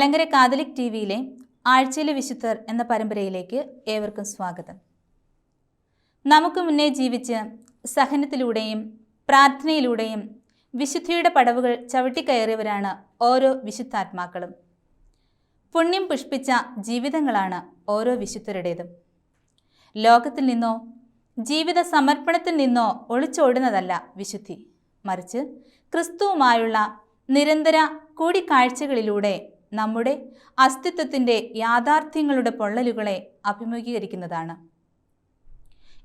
Malankara Catholic T വിയിലെ ആഴ്ചയിലെ വിശുദ്ധർ എന്ന പരമ്പരയിലേക്ക് ഏവർക്കും സ്വാഗതം. നമുക്ക് മുന്നേ ജീവിച്ച് സഹനത്തിലൂടെയും പ്രാർത്ഥനയിലൂടെയും വിശുദ്ധിയുടെ പടവുകൾ ചവിട്ടിക്കയറിയവരാണ് ഓരോ വിശുദ്ധാത്മാക്കളും. പുണ്യം പുഷ്പിച്ച ജീവിതങ്ങളാണ് ഓരോ വിശുദ്ധരുടേതും. ലോകത്തിൽ നിന്നോ ജീവിത സമർപ്പണത്തിൽ നിന്നോ ഒളിച്ചോടുന്നതല്ല വിശുദ്ധി. മറിച്ച് ക്രിസ്തുവുമായുള്ള നിരന്തര കൂടിക്കാഴ്ചകളിലൂടെ നമ്മുടെ അസ്തിത്വത്തിന്റെ യാഥാർത്ഥ്യങ്ങളുടെ പൊള്ളലുകളെ അഭിമുഖീകരിക്കുന്നതാണ്.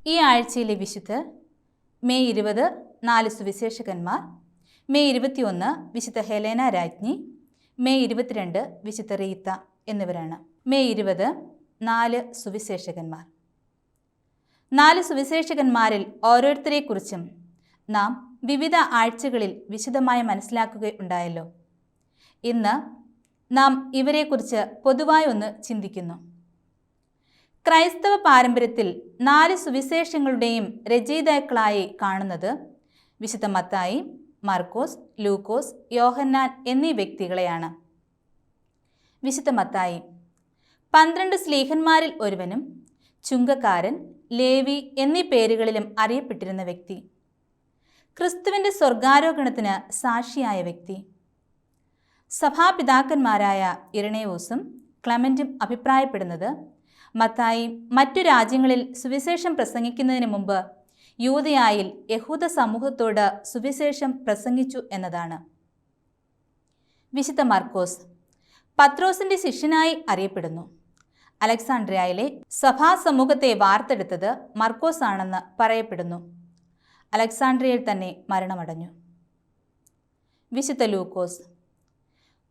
ഈ ആഴ്ചയിലെ വിശുദ്ധ മെയ് ഇരുപത് നാല് സുവിശേഷകന്മാർ മെയ് ഇരുപത്തിയൊന്ന് വിശുദ്ധ ഹെലേന രാജ്ഞി മെയ് ഇരുപത്തിരണ്ട് വിശുദ്ധ റീത്ത എന്നിവരാണ്. മെയ് ഇരുപത് നാല് സുവിശേഷകന്മാർ. നാല് സുവിശേഷകന്മാരിൽ ഓരോരുത്തരെക്കുറിച്ചും നാം വിവിധ ആഴ്ചകളിൽ വിശദമായി മനസ്സിലാക്കുകയുണ്ടായല്ലോ. ഇന്ന് നാം ഇവരെക്കുറിച്ച് പൊതുവായി ഒന്ന് ചിന്തിക്കുന്നു. ക്രൈസ്തവ പാരമ്പര്യത്തിൽ നാല് സുവിശേഷങ്ങളുടെയും രചയിതാക്കളായി കാണുന്നത് വിശുദ്ധ മത്തായി മർക്കോസ് ലൂക്കോസ് യോഹന്നാൻ എന്നീ വ്യക്തികളെയാണ്. വിശുദ്ധ മത്തായി പന്ത്രണ്ട് സ്ലീഹന്മാരിൽ ഒരുവനും ചുങ്കക്കാരൻ ലേവി എന്നീ പേരുകളിലും അറിയപ്പെട്ടിരുന്ന വ്യക്തി. ക്രിസ്തുവിന്റെ സ്വർഗാരോഹണത്തിന് സാക്ഷിയായ വ്യക്തി. സഭാപിതാക്കന്മാരായ ഇരണേവൂസും ക്ലമന്റും അഭിപ്രായപ്പെടുന്നത് മത്തായി മറ്റു രാജ്യങ്ങളിൽ സുവിശേഷം പ്രസംഗിക്കുന്നതിന് മുമ്പ് യൂതയായിൽ യഹൂദ സമൂഹത്തോട് സുവിശേഷം പ്രസംഗിച്ചു എന്നതാണ്. വിശുദ്ധ മാർക്കോസ് പത്രോസിന്റെ ശിഷ്യനായി അറിയപ്പെടുന്നു. അലക്സാണ്ട്രിയയിലെ സഭാസമൂഹത്തെ വാർത്തെടുത്തത് മർക്കോസ് ആണെന്ന് പറയപ്പെടുന്നു. അലക്സാണ്ട്രിയയിൽ തന്നെ മരണമടഞ്ഞു. വിശുദ്ധ ലൂക്കോസ്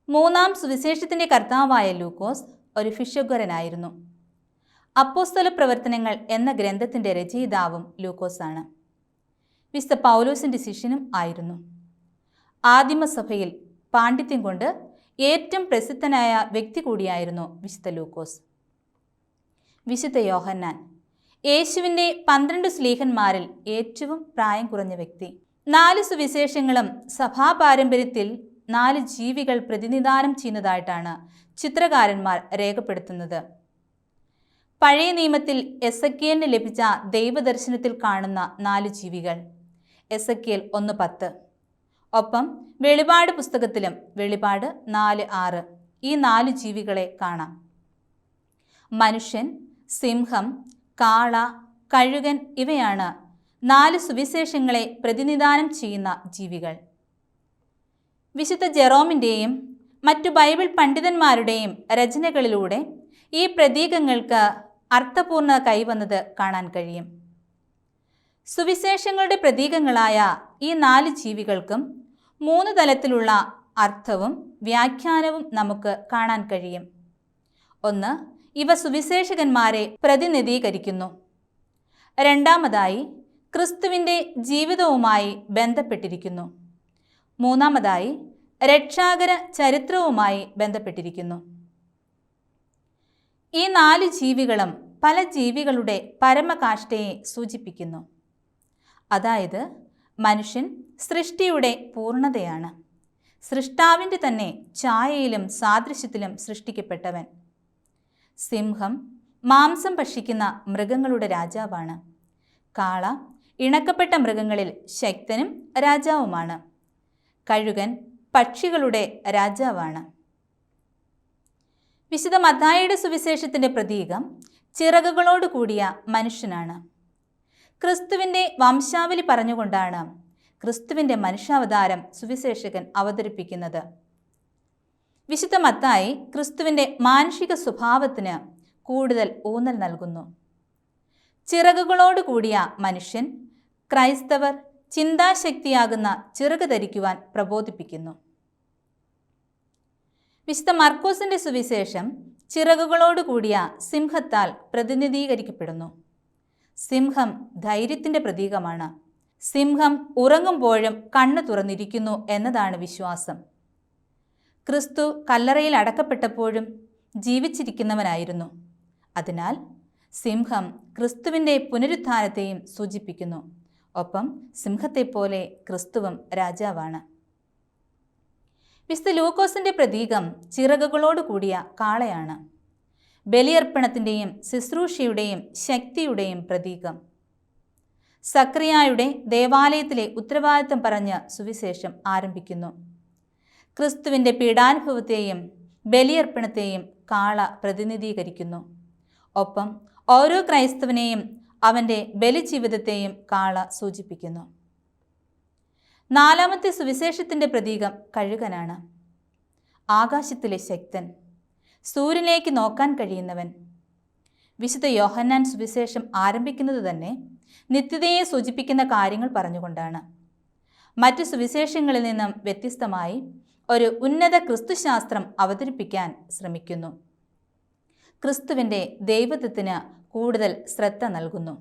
മൂന്നാം സുവിശേഷത്തിന്റെ കർത്താവായ ലൂക്കോസ് ഒരു ഫിഷഗ്വരനായിരുന്നു അപ്പോസ്തല പ്രവർത്തനങ്ങൾ എന്ന ഗ്രന്ഥത്തിന്റെ രചയിതാവും ലൂക്കോസാണ്. വിശുദ്ധ പൗലോസിന്റെ ശിഷ്യനും ആയിരുന്നു. ആദിമസഭയിൽ പാണ്ഡിത്യം കൊണ്ട് ഏറ്റവും പ്രസിദ്ധനായ വ്യക്തി കൂടിയായിരുന്നു വിശുദ്ധ ലൂക്കോസ്. വിശുദ്ധ യോഹന്നാൻ യേശുവിന്റെ പന്ത്രണ്ട് സ്ലീഹന്മാരിൽ ഏറ്റവും പ്രായം കുറഞ്ഞ വ്യക്തി. നാല് സുവിശേഷങ്ങളും സഭാപാരമ്പര്യത്തിൽ നാല് ജീവികൾ പ്രതിനിധാനം ചെയ്യുന്നതായിട്ടാണ് ചിത്രകാരന്മാർ രേഖപ്പെടുത്തുന്നത്. പഴയ നിയമത്തിൽ എസക്കിയലിന് ലഭിച്ച ദൈവദർശനത്തിൽ കാണുന്ന നാല് ജീവികൾ. എസക്കിയൽ ഒന്ന് പത്ത്. ഒപ്പം വെളിപാട് പുസ്തകത്തിലും വെളിപാട് നാല് ആറ്. ഈ നാല് ജീവികളെ കാണാം. മനുഷ്യൻ സിംഹം കാള കഴുകൻ ഇവയാണ് നാല് സുവിശേഷങ്ങളെ പ്രതിനിധാനം ചെയ്യുന്ന ജീവികൾ. വിശുദ്ധ ജെറോമിന്റെയും മറ്റു ബൈബിൾ പണ്ഡിതന്മാരുടെയും രചനകളിലൂടെ ഈ പ്രതീകങ്ങൾക്ക് അർത്ഥപൂർണ കൈവന്നത് കാണാൻ കഴിയും. സുവിശേഷങ്ങളുടെ പ്രതീകങ്ങളായ ഈ നാല് ജീവികൾക്കും മൂന്ന് തലത്തിലുള്ള അർത്ഥവും വ്യാഖ്യാനവും നമുക്ക് കാണാൻ കഴിയും. ഒന്ന് ഇവ സുവിശേഷകന്മാരെ പ്രതിനിധീകരിക്കുന്നു. രണ്ടാമതായി ക്രിസ്തുവിന്റെ ജീവിതവുമായി ബന്ധപ്പെട്ടിരിക്കുന്നു. മൂന്നാമതായി രക്ഷാകര ചരിത്രവുമായി ബന്ധപ്പെട്ടിരിക്കുന്നു. ഈ നാല് ജീവികളും പല ജീവികളുടെ പരമകാഷ്ഠയെ സൂചിപ്പിക്കുന്നു. അതായത് മനുഷ്യൻ സൃഷ്ടിയുടെ പൂർണതയാണ് സൃഷ്ടാവിന്റെ തന്നെ ഛായയിലും സാദൃശ്യത്തിലും സൃഷ്ടിക്കപ്പെട്ടവൻ. സിംഹം മാംസം ഭക്ഷിക്കുന്ന മൃഗങ്ങളുടെ രാജാവാണ്. കാള ഇണക്കപ്പെട്ട മൃഗങ്ങളിൽ ശക്തനും രാജാവുമാണ്. കഴുകൻ പക്ഷികളുടെ രാജാവാണ്. വിശുദ്ധ മത്തായിയുടെ സുവിശേഷത്തിന്റെ പ്രതീകം ചിറകുകളോട് കൂടിയ മനുഷ്യനാണ്. ക്രിസ്തുവിന്റെ വംശാവലി പറഞ്ഞുകൊണ്ടാണ് ക്രിസ്തുവിന്റെ മനുഷ്യാവതാരം സുവിശേഷകൻ അവതരിപ്പിക്കുന്നത്. വിശുദ്ധ മത്തായി ക്രിസ്തുവിന്റെ മാനുഷിക സ്വഭാവത്തിന് കൂടുതൽ ഊന്നൽ നൽകുന്നു. ചിറകുകളോട് കൂടിയ മനുഷ്യൻ ക്രൈസ്തവർ ചിന്താശക്തിയാകുന്ന ചിറക് ധരിക്കുവാൻ പ്രബോധിപ്പിക്കുന്നു. വിശുദ്ധ മർക്കോസിന്റെ സുവിശേഷം ചിറകുകളോട് കൂടിയ സിംഹത്താൽ പ്രതിനിധീകരിക്കപ്പെടുന്നു. സിംഹം ധൈര്യത്തിന്റെ പ്രതീകമാണ്. സിംഹം ഉറങ്ങുമ്പോഴും കണ്ണു തുറന്നിരിക്കുന്നു എന്നതാണ് വിശ്വാസം. ക്രിസ്തു കല്ലറയിൽ അടക്കപ്പെട്ടപ്പോഴും ജീവിച്ചിരിക്കുന്നവനായിരുന്നു. അതിനാൽ സിംഹം ക്രിസ്തുവിന്റെ പുനരുത്ഥാനത്തെയും സൂചിപ്പിക്കുന്നു. ഒപ്പം സിംഹത്തെപ്പോലെ ക്രിസ്തുവും രാജാവാണ്. വിശുദ്ധ ലൂക്കോസിന്റെ പ്രതീകം ചിറകുകളോട് കൂടിയ കാളയാണ്. ബലിയർപ്പണത്തിന്റെയും ശുശ്രൂഷയുടെയും ശക്തിയുടെയും പ്രതീകം. സക്രിയായുടെ ദേവാലയത്തിലെ ഉത്തരവാദിത്തം പറഞ്ഞ് സുവിശേഷം ആരംഭിക്കുന്നു. ക്രിസ്തുവിന്റെ പീഡാനുഭവത്തെയും ബലിയർപ്പണത്തെയും കാള പ്രതിനിധീകരിക്കുന്നു. ഒപ്പം ഓരോ ക്രൈസ്തവനെയും അവന്റെ ബലിജീവിതത്തെയും കാള സൂചിപ്പിക്കുന്നു. നാലാമത്തെ സുവിശേഷത്തിന്റെ പ്രതീകം കഴുകനാണ്. ആകാശത്തിലെ ശക്തൻ സൂര്യനിലേക്ക് നോക്കാൻ കഴിയുന്നവൻ. വിശുദ്ധ യോഹന്നാൻ സുവിശേഷം ആരംഭിക്കുന്നത് തന്നെ നിത്യതയെ സൂചിപ്പിക്കുന്ന കാര്യങ്ങൾ പറഞ്ഞുകൊണ്ടാണ്. മറ്റ് സുവിശേഷങ്ങളിൽ നിന്നും വ്യത്യസ്തമായി ഒരു ഉന്നത ക്രിസ്തുശാസ്ത്രം അവതരിപ്പിക്കാൻ ശ്രമിക്കുന്നു. ക്രിസ്തുവിന്റെ ദൈവത്വത്തിന് കൂടുതൽ ശ്രദ്ധ നൽകുന്നു.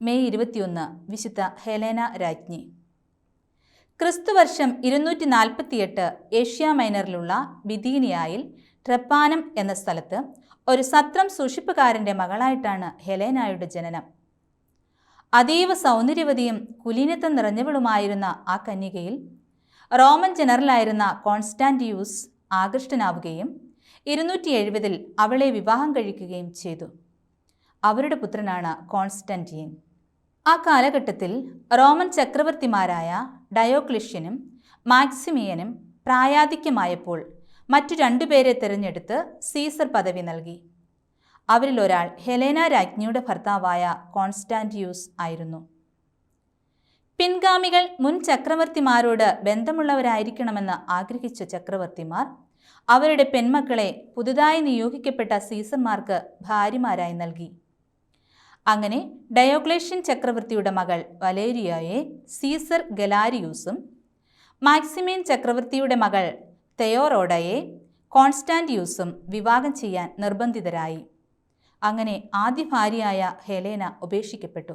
മെയ് ഇരുപത്തിയൊന്ന് വിശുദ്ധ ഹെലേന രാജ്ഞി. ക്രിസ്തുവർഷം ഇരുന്നൂറ്റി നാൽപ്പത്തിയെട്ട് ഏഷ്യ മൈനറിലുള്ള ബിദീനിയായിൽ ട്രപ്പാനം എന്ന സ്ഥലത്ത് ഒരു സത്രം സൂക്ഷിപ്പുകാരന്റെ മകളായിട്ടാണ് ഹെലേനായുടെ ജനനം. അതീവ സൗന്ദര്യവതിയും കുലീനത്വം നിറഞ്ഞവളുമായിരുന്ന ആ കന്യകയിൽ റോമൻ ജനറലായിരുന്ന കോൺസ്റ്റാന്റിയൂസ് ആകൃഷ്ടനാവുകയും ഇരുന്നൂറ്റി എഴുപതിൽ അവളെ വിവാഹം കഴിക്കുകയും ചെയ്തു. അവരുടെ പുത്രനാണ് കോൺസ്റ്റന്റീൻ ആ കാലഘട്ടത്തിൽ റോമൻ ചക്രവർത്തിമാരായ ഡയോക്ലിഷ്യനും മാക്സിമിയനും പ്രായാധിക്യമായപ്പോൾ മറ്റു രണ്ടുപേരെ തിരഞ്ഞെടുത്ത് സീസർ പദവി നൽകി. അവരിൽ ഒരാൾ ഹെലേന രാജ്ഞിയുടെ ഭർത്താവായ കോൺസ്റ്റാന്റിയൂസ് ആയിരുന്നു. പിൻഗാമികൾ മുൻ ചക്രവർത്തിമാരോട് ബന്ധമുള്ളവരായിരിക്കണമെന്ന് ആഗ്രഹിച്ച ചക്രവർത്തിമാർ അവരുടെ പെൺമക്കളെ പുതുതായി നിയോഗിക്കപ്പെട്ട സീസർമാർക്ക് ഭാര്യമാരായി നൽകി. അങ്ങനെ ഡയോക്ലേഷ്യൻ ചക്രവർത്തിയുടെ മകൾ വലേരിയയെ സീസർ ഗലാരിയൂസും മാക്സിമിയൻ ചക്രവർത്തിയുടെ മകൾ തെയോറോഡയെ കോൺസ്റ്റാന്റിയൂസും വിവാഹം ചെയ്യാൻ നിർബന്ധിതരായി. അങ്ങനെ ആദ്യ ഭാര്യയായ ഹെലേന ഉപേക്ഷിക്കപ്പെട്ടു.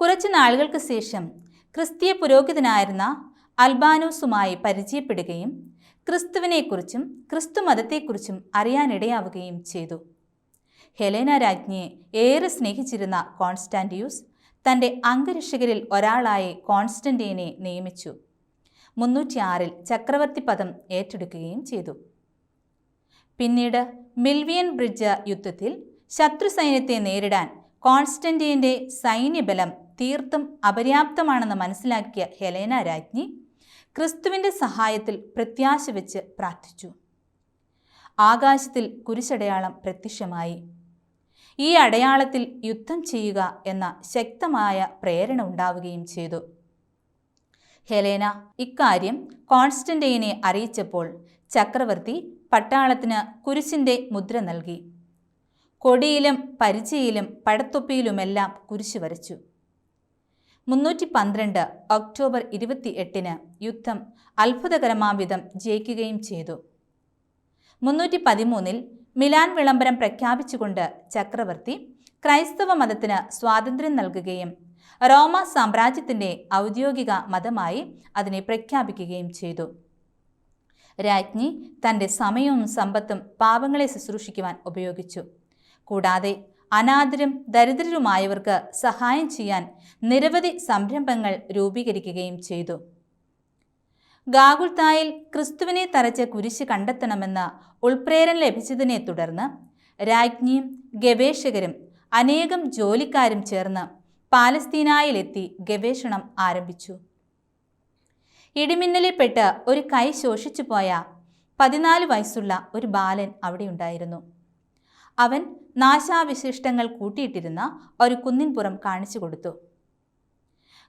കുറച്ചു നാളുകൾക്ക് ശേഷം ക്രിസ്തീയ പുരോഹിതനായിരുന്ന അൽബാനൂസുമായി പരിചയപ്പെടുകയും ക്രിസ്തുവിനെക്കുറിച്ചും ക്രിസ്തു മതത്തെക്കുറിച്ചും അറിയാനിടയാവുകയും ചെയ്തു. ഹെലേന രാജ്ഞിയെ ഏറെ സ്നേഹിച്ചിരുന്ന കോൺസ്റ്റാന്റിയൂസ് തന്റെ അംഗരക്ഷകരിൽ ഒരാളായി കോൺസ്റ്റന്റീനെ നിയമിച്ചു. മുന്നൂറ്റിയാറിൽ ചക്രവർത്തി പദം ഏറ്റെടുക്കുകയും ചെയ്തു. പിന്നീട് മിൽവിയൻ ബ്രിഡ്ജ് യുദ്ധത്തിൽ ശത്രു സൈന്യത്തെ നേരിടാൻ കോൺസ്റ്റന്റീന്റെ സൈന്യബലം തീർത്തും അപര്യാപ്തമാണെന്ന് മനസ്സിലാക്കിയ ഹെലേന രാജ്ഞി ക്രിസ്തുവിന്റെ സഹായത്തിൽ പ്രത്യാശ വെച്ച് പ്രാർത്ഥിച്ചു. ആകാശത്തിൽ കുരിശടയാളം പ്രത്യക്ഷമായി. ഈ അടയാളത്തിൽ യുദ്ധം ചെയ്യുക എന്ന ശക്തമായ പ്രേരണ ഉണ്ടാവുകയും ചെയ്തു. ഹെലേന ഇക്കാര്യം കോൺസ്റ്റന്റൈനെ അറിയിച്ചപ്പോൾ ചക്രവർത്തി പട്ടാളത്തിന് കുരിശിന്റെ മുദ്ര നൽകി. കൊടിയിലും പരിചയിലും പടത്തൊപ്പിയിലുമെല്ലാം കുരിശ് വരച്ചു. മുന്നൂറ്റി പന്ത്രണ്ട് ഒക്ടോബർ ഇരുപത്തി എട്ടിന് യുദ്ധം അത്ഭുതകരമാവിധം ജയിക്കുകയും ചെയ്തു. മുന്നൂറ്റി പതിമൂന്നിൽ മിലാൻ വിളംബരം പ്രഖ്യാപിച്ചുകൊണ്ട് ചക്രവർത്തി ക്രൈസ്തവ മതത്തിന് സ്വാതന്ത്ര്യം നൽകുകയും റോമ സാമ്രാജ്യത്തിന്റെ ഔദ്യോഗിക മതമായി അതിനെ പ്രഖ്യാപിക്കുകയും ചെയ്തു. രാജ്ഞി തന്റെ സമയവും സമ്പത്തും പാവങ്ങളെ ശുശ്രൂഷിക്കുവാൻ ഉപയോഗിച്ചു. കൂടാതെ അനാഥരും ദരിദ്രരുമായവർക്ക് സഹായം ചെയ്യാൻ നിരവധി സംരംഭങ്ങൾ രൂപീകരിക്കുകയും ചെയ്തു. ഗാഗുൽത്തായിൽ ക്രിസ്തുവിനെ തറച്ച കുരിശ് കണ്ടെത്തണമെന്ന ഉൾപ്രേരണ ലഭിച്ചതിനെ തുടർന്ന് രാജ്ഞിയും ഗവേഷകരും അനേകം ജോലിക്കാരും ചേർന്ന് പാലസ്തീനായിലെത്തി ഗവേഷണം ആരംഭിച്ചു. ഇടിമിന്നലിൽപ്പെട്ട് ഒരു കൈ ശോഷിച്ചു പോയ പതിനാല് വയസ്സുള്ള ഒരു ബാലൻ അവിടെയുണ്ടായിരുന്നു. അവൻ നാശാവിശിഷ്ടങ്ങൾ കൂട്ടിയിട്ടിരുന്ന ഒരു കുന്നിൻപുറം കാണിച്ചു കൊടുത്തു.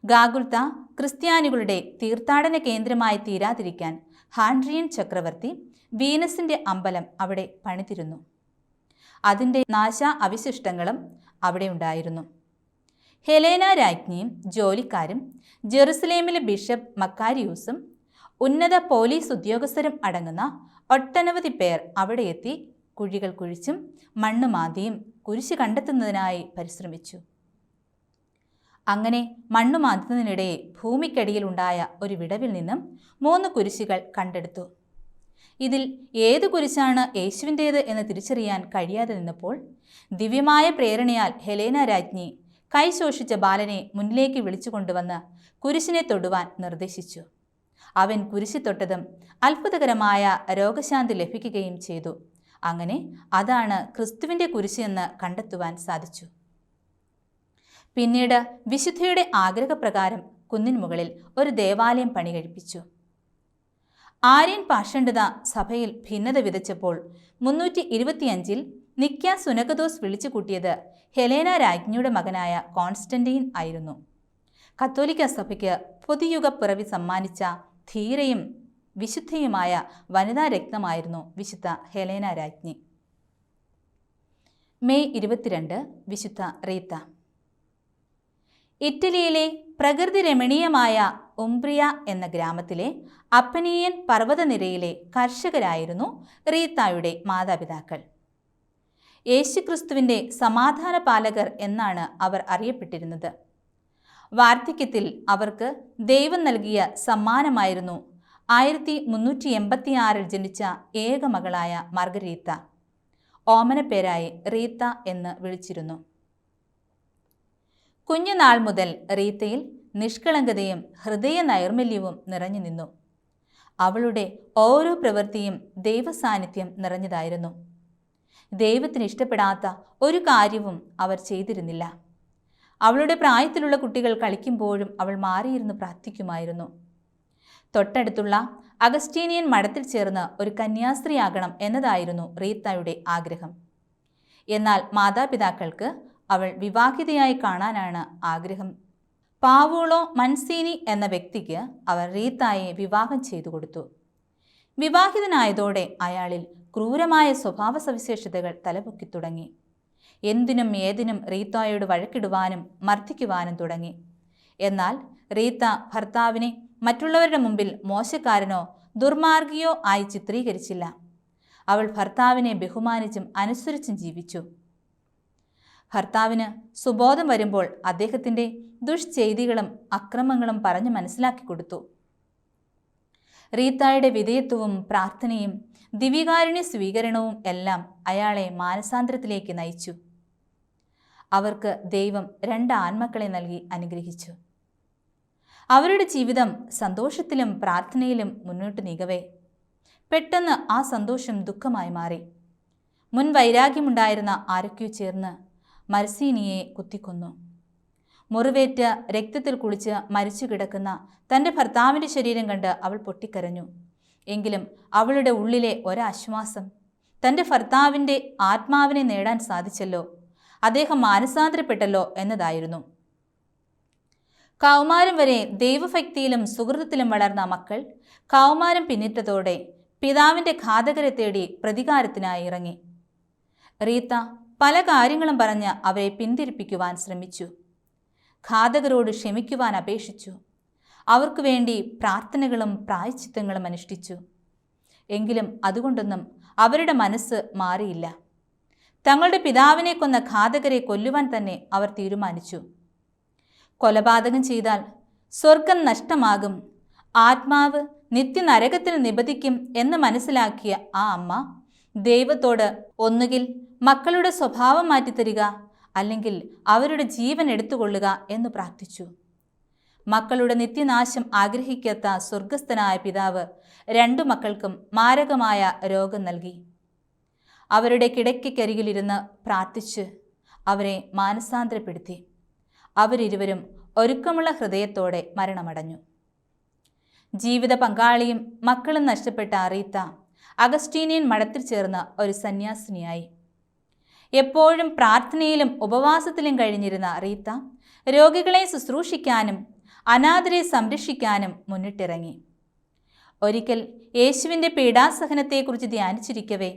ഗാഗുൽത്ത ക്രിസ്ത്യാനികളുടെ തീർത്ഥാടന കേന്ദ്രമായി തീരാതിരിക്കാൻ ഹാൻഡ്രിയൻ ചക്രവർത്തി വീനസിന്റെ അമ്പലം അവിടെ പണിതിരുന്നു. അതിന്റെ നാശ അവശിഷ്ടങ്ങളും അവിടെ ഉണ്ടായിരുന്നു. ഹെലേന രാജ്ഞിയും ജോലിക്കാരും ജെറുസലേമിലെ ബിഷപ്പ് മക്കാരിയൂസും ഉന്നത പോലീസ് ഉദ്യോഗസ്ഥരും അടങ്ങുന്ന ഒട്ടനവധി പേർ അവിടെ എത്തി കുഴികൾ കുഴിച്ചും മണ്ണ് മാന്തിയും കുരിശ് കണ്ടെത്തുന്നതിനായി പരിശ്രമിച്ചു. അങ്ങനെ മണ്ണു മാന്തുന്നതിനിടെ ഭൂമിക്കടിയിലുണ്ടായ ഒരു വിടവിൽ നിന്നും മൂന്ന് കുരിശുകൾ കണ്ടെടുത്തു. ഇതിൽ ഏത് കുരിശാണ് യേശുവിന്റേത് എന്ന് തിരിച്ചറിയാൻ കഴിയാതെ നിന്നപ്പോൾ ദിവ്യമായ പ്രേരണയാൽ ഹെലേന രാജ്ഞി കൈ ശോഷിച്ച ബാലനെ മുന്നിലേക്ക് വിളിച്ചു കൊണ്ടുവന്ന് കുരിശിനെ തൊടുവാൻ നിർദ്ദേശിച്ചു. അവൻ കുരിശി തൊട്ടതും അത്ഭുതകരമായ രോഗശാന്തി ലഭിക്കുകയും ചെയ്തു. അങ്ങനെ അതാണ് ക്രിസ്തുവിന്റെ കുരിശ് എന്ന് കണ്ടെത്തുവാൻ സാധിച്ചു. പിന്നീട് വിശുദ്ധയുടെ ആഗ്രഹപ്രകാരം കുന്നിന് മുകളിൽ ഒരു ദേവാലയം പണി കഴിപ്പിച്ചു. ആര്യൻ പാഷണ്ഡത സഭയിൽ ഭിന്നത വിതച്ചപ്പോൾ മുന്നൂറ്റി ഇരുപത്തിയഞ്ചിൽ നിക്യ സുനകദോസ് വിളിച്ചു കൂട്ടിയത് ഹെലേന രാജ്ഞിയുടെ മകനായ കോൺസ്റ്റന്റീൻ ആയിരുന്നു. കത്തോലിക്ക സഭയ്ക്ക് പുതുയുഗ സമ്മാനിച്ച ധീരയും വിശുദ്ധയുമായ വനിതാ രക്തമായിരുന്നു വിശുദ്ധ ഹെലേന രാജ്ഞി. മെയ് ഇരുപത്തിരണ്ട് വിശുദ്ധ റീത്ത. ഇറ്റലിയിലെ പ്രകൃതി രമണീയമായ ഉംബ്രിയ എന്ന ഗ്രാമത്തിലെ അപ്പനീയൻ പർവതനിരയിലെ കർഷകരായിരുന്നു റീത്തായുടെ മാതാപിതാക്കൾ. യേശുക്രിസ്തുവിന്റെ സമാധാന പാലകർ എന്നാണ് അവർ അറിയപ്പെട്ടിരുന്നത്. വാർദ്ധക്യത്തിൽ അവർക്ക് ദൈവം നൽകിയ സമ്മാനമായിരുന്നു ആയിരത്തി മുന്നൂറ്റി എൺപത്തിയാറിൽ ജനിച്ച ഏക മകളായ മാർഗരീത്ത ഓമനപ്പേരായി റീത്ത എന്ന് വിളിച്ചിരുന്നു. കുഞ്ഞുനാൾ മുതൽ റീത്തയിൽ നിഷ്കളങ്കതയും ഹൃദയ നൈർമല്യവും നിറഞ്ഞു നിന്നു. അവളുടെ ഓരോ പ്രവൃത്തിയും ദൈവസാന്നിധ്യം നിറഞ്ഞതായിരുന്നു. ദൈവത്തിന് ഇഷ്ടപ്പെടാത്ത ഒരു കാര്യവും അവർ ചെയ്തിരുന്നില്ല. അവളുടെ പ്രായത്തിലുള്ള കുട്ടികൾ കളിക്കുമ്പോഴും അവൾ മാറിയിരുന്ന് പ്രാർത്ഥിക്കുമായിരുന്നു. തൊട്ടടുത്തുള്ള അഗസ്റ്റീനിയൻ മഠത്തിൽ ചേർന്ന് ഒരു കന്യാസ്ത്രീയാകണം എന്നതായിരുന്നു റീത്തയുടെ ആഗ്രഹം. എന്നാൽ മാതാപിതാക്കൾക്ക് അവൾ വിവാഹിതയായി കാണാനാണ് ആഗ്രഹം. പാവോളോ മൻസീനി എന്ന വ്യക്തിക്ക് അവർ റീത്തായെ വിവാഹം ചെയ്തു കൊടുത്തു. വിവാഹിതനായതോടെ അയാളിൽ ക്രൂരമായ സ്വഭാവ സവിശേഷതകൾ തലപൊക്കി തുടങ്ങി. എന്തിനും ഏതിനും റീത്തായോട് വഴക്കിടുവാനും മർദ്ദിക്കുവാനും തുടങ്ങി. എന്നാൽ റീത്ത ഭർത്താവിനെ മറ്റുള്ളവരുടെ മുമ്പിൽ മോശക്കാരനോ ദുർമാർഗിയോ ആയി ചിത്രീകരിച്ചില്ല. അവൾ ഭർത്താവിനെ ബഹുമാനിച്ചും അനുസരിച്ചും ജീവിച്ചു. ഭർത്താവിന് സുബോധം വരുമ്പോൾ അദ്ദേഹത്തിന്റെ ദുഷ്ചെയ്തികളും അക്രമങ്ങളും പറഞ്ഞു മനസ്സിലാക്കി കൊടുത്തു. റീത്തായുടെ വിധേയത്വവും പ്രാർത്ഥനയും ദിവികാരുണ്യ സ്വീകരണവും എല്ലാം അയാളെ മാനസാന്തരത്തിലേക്ക് നയിച്ചു. അവർക്ക് ദൈവം രണ്ട് ആൺമക്കളെ നൽകി അനുഗ്രഹിച്ചു. അവരുടെ ജീവിതം സന്തോഷത്തിലും പ്രാർത്ഥനയിലും മുന്നോട്ട് നീങ്ങവേ. പെട്ടെന്ന് ആ സന്തോഷം ദുഃഖമായി മാറി. മുൻ വൈരാഗ്യമുണ്ടായിരുന്ന ആരൊക്കെയോ ചേർന്ന് മർസീനിയെ കുത്തിക്കൊന്നു. മുറിവേറ്റ് രക്തത്തിൽ കുളിച്ച് മരിച്ചു കിടക്കുന്ന തന്റെ ഭർത്താവിന്റെ ശരീരം കണ്ട് അവൾ പൊട്ടിക്കരഞ്ഞു. എങ്കിലും അവളുടെ ഉള്ളിലെ ഒരാശ്വാസം തന്റെ ഭർത്താവിന്റെ ആത്മാവിനെ നേടാൻ സാധിച്ചല്ലോ. അദ്ദേഹം മാനസാന്തരപ്പെട്ടല്ലോ എന്നതായിരുന്നു. കൗമാരം വരെ ദൈവഭക്തിയിലും സുഹൃത്തിലും വളർന്ന മക്കൾ കൗമാരം പിന്നിട്ടതോടെ പിതാവിന്റെ ഘാതകരെ തേടി പ്രതികാരത്തിനായി ഇറങ്ങി. റീത്ത പല കാര്യങ്ങളും പറഞ്ഞ് അവരെ പിന്തിരിപ്പിക്കുവാൻ ശ്രമിച്ചു. ഘാതകരോട് ക്ഷമിക്കുവാൻ അപേക്ഷിച്ചു. അവർക്ക് വേണ്ടി പ്രാർത്ഥനകളും പ്രായച്ചിത്തങ്ങളും അനുഷ്ഠിച്ചു. എങ്കിലും അതുകൊണ്ടൊന്നും അവരുടെ മനസ്സ് മാറിയില്ല. തങ്ങളുടെ പിതാവിനെ കൊന്ന ഘാതകരെ കൊല്ലുവാൻ തന്നെ അവർ തീരുമാനിച്ചു. കൊലപാതകം ചെയ്താൽ സ്വർഗം നഷ്ടമാകും. ആത്മാവ് നിത്യനരകത്തിന് നിബദിക്കും എന്ന് മനസ്സിലാക്കിയ ആ അമ്മ ദൈവത്തോട് ഒന്നുകിൽ മക്കളുടെ സ്വഭാവം മാറ്റിത്തരിക അല്ലെങ്കിൽ അവരുടെ ജീവൻ എടുത്തുകൊള്ളുക എന്ന് പ്രാർത്ഥിച്ചു. മക്കളുടെ നിത്യനാശം ആഗ്രഹിക്കാത്ത സ്വർഗസ്ഥനായ പിതാവ് രണ്ടു മക്കൾക്കും മാരകമായ രോഗം നൽകി. അവരുടെ കിടക്കക്കരികിലിരുന്ന് പ്രാർത്ഥിച്ച് അവരെ മാനസാന്തരപ്പെടുത്തി. അവരിരുവരും ഒരുക്കമുള്ള ഹൃദയത്തോടെ മരണമടഞ്ഞു. ജീവിത പങ്കാളിയും മക്കളും നഷ്ടപ്പെട്ട അറീത്ത അഗസ്റ്റീനിയൻ മഠത്തിൽ ചേർന്ന ഒരു സന്യാസിനിയായി. എപ്പോഴും പ്രാർത്ഥനയിലും ഉപവാസത്തിലും കഴിഞ്ഞിരുന്ന റീത്ത രോഗികളെ ശുശ്രൂഷിക്കാനും അനാഥരെ സംരക്ഷിക്കാനും മുന്നിട്ടിറങ്ങി. ഒരിക്കൽ യേശുവിന്റെ പീഡാസഹനത്തെക്കുറിച്ച് ധ്യാനിച്ചിരിക്കവേ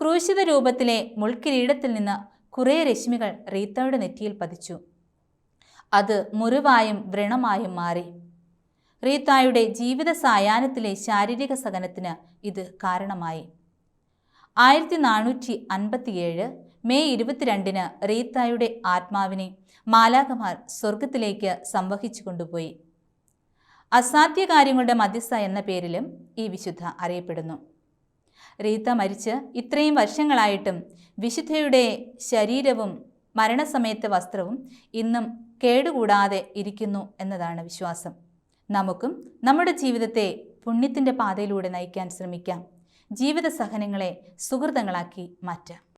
ക്രൂശിത രൂപത്തിലെ മുൾക്കിരീടത്തിൽ നിന്ന് കുറേ രശ്മികൾ റീത്തയുടെ നെറ്റിയിൽ പതിച്ചു. അത് മുറിവായും വ്രണമായും മാറി. റീത്തായുടെ ജീവിത സായാഹ്നത്തിലെ ശാരീരിക സഹനത്തിന് ഇത് കാരണമായി. ആയിരത്തി നാനൂറ്റി അൻപത്തിയേഴ് മെയ് ഇരുപത്തിരണ്ടിന് റീത്തായുടെ ആത്മാവിനെ മാലാകമാർ സ്വർഗത്തിലേക്ക് സംവഹിച്ചു കൊണ്ടുപോയി. അസാധ്യ കാര്യങ്ങളുടെ മധ്യസ്ഥ എന്ന പേരിലും ഈ വിശുദ്ധ അറിയപ്പെടുന്നു. റീത്ത മരിച്ച് ഇത്രയും വർഷങ്ങളായിട്ടും വിശുദ്ധയുടെ ശരീരവും മരണസമയത്തെ വസ്ത്രവും ഇന്നും കേടുകൂടാതെ ഇരിക്കുന്നു എന്നതാണ് വിശ്വാസം. നമുക്കും നമ്മുടെ ജീവിതത്തെ പുണ്യത്തിന്റെ പാതയിലൂടെ നയിക്കാൻ ശ്രമിക്കാം. ജീവിത സഹനങ്ങളെ സുഹൃതങ്ങളാക്കി മാറ്റാം.